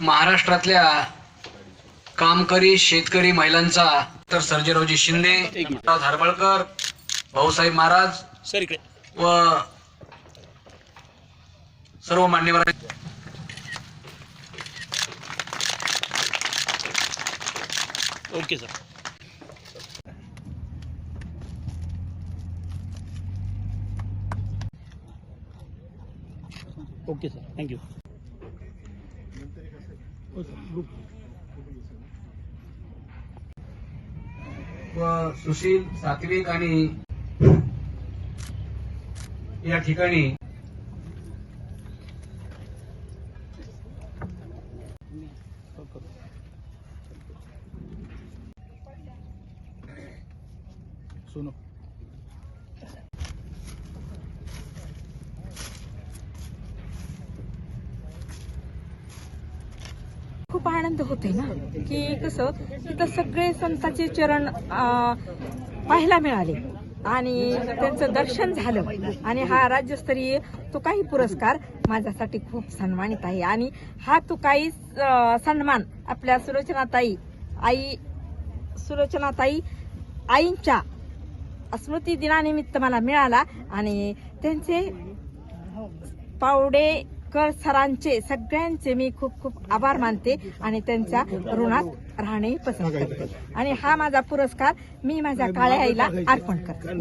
महाराष्ट्रातल्या कामकरी शेतकरी महिलांचा तर सर्जेरावजी शिंदे धारबळकर भाऊसाहेब महाराज सर इकडे. व सर्व मान्यवर okay sir. Okay sir. Thank you व सुशील सात्विक आणि या ठिकाणी सोनो. खूप आनंद होते ना की कसं तिथं सगळे संतांचे चरण पाहायला मिळाले. आणि त्यांचं दर्शन झालं. आणि हा राज्यस्तरीय तो काही पुरस्कार माझ्यासाठी खूप सन्मानित आहे. आणि हा तो काही सन्मान आपल्या सुलोचनाताई आई सुलोचनाताई आईंच्या स्मृती दिनानिमित्त मला मिळाला. आणि त्यांचे पावडे पावडेकर सरांचे सगळ्यांचे मी खूप खूप आभार मानते आणि त्यांच्या ऋणात राहणे पसंत करते. आणि हा माझा पुरस्कार मी माझ्या काळ्या आईला अर्पण करते.